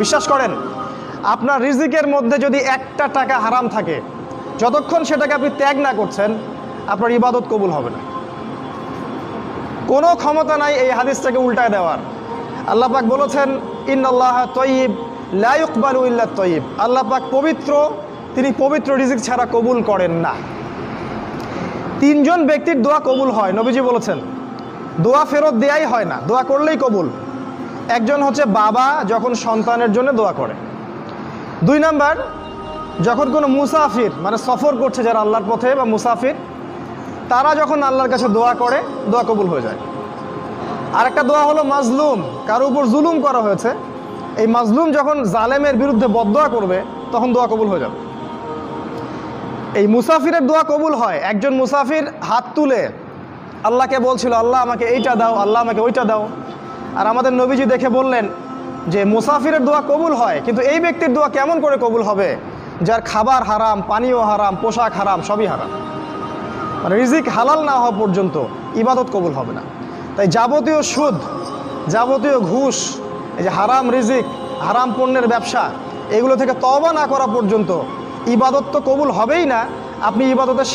বিশ্বাস করেন, আপনার রিজিকের মধ্যে যদি একটা টাকা হারাম থাকে, যতক্ষণ সেটাকে আপনি ত্যাগ না করছেন, আপনার ইবাদত কবুল হবে না। কোনো ক্ষমতা নাই এই হাদিসটাকে উল্টায় দেওয়ার। আল্লাহ পাক বলেছেন ইন আল্লাহ তয়িব লাইকবাল উল্লাহ তয়িব। আল্লাহ পাক পবিত্র, তিনি পবিত্র রিজিক ছাড়া কবুল করেন না। তিনজন ব্যক্তির দোয়া কবুল হয়, নবীজি বলেছেন। দোয়া ফেরত দেয়াই হয় না, দোয়া করলেই কবুল। একজন হচ্ছে বাবা যখন সন্তানের জন্য দোয়া করে। দুই নাম্বার, যখন কোনো মুসাফির মানে সফর করছে যারা আল্লাহর পথে বা মুসাফির, তারা যখন আল্লাহর কাছে দোয়া করে, দোয়া কবুল হয়ে যায়। আরেকটা দোয়া হলো মাজলুম, কারও উপর জুলুম করা হয়েছে। এই মাজলুম যখন জালেমের বিরুদ্ধে বদোয়া করবে, তখন দোয়া কবুল হয়ে যাবে। এই মুসাফিরের দোয়া কবুল হয়, একজন মুসাফির হাত তুলে আল্লাহকে বলছিল, আল্লাহ আমাকে এইটা দাও, আল্লাহ আমাকে ওইটা দাও। আর আমাদের নবীজি দেখে বললেন যে মুসাফিরের দোয়া কবুল হয়, কিন্তু এই ব্যক্তির দোয়া কেমন করে কবুল হবে? যার খাবার হারাম, পানীয় হারাম, পোশাক হারাম, সবই হারাম। মানে রিজিক হালাল না হওয়া পর্যন্ত ইবাদত কবুল হবে না। তাই যাবতীয় সুদ, যাবতীয় ঘুষ, এই যে হারাম রিজিক, হারাম পণ্যের ব্যবসা, এগুলো থেকে তবা না করা পর্যন্ত ইবাদত তো কবুল হবেই না। আপনি ইবাদতের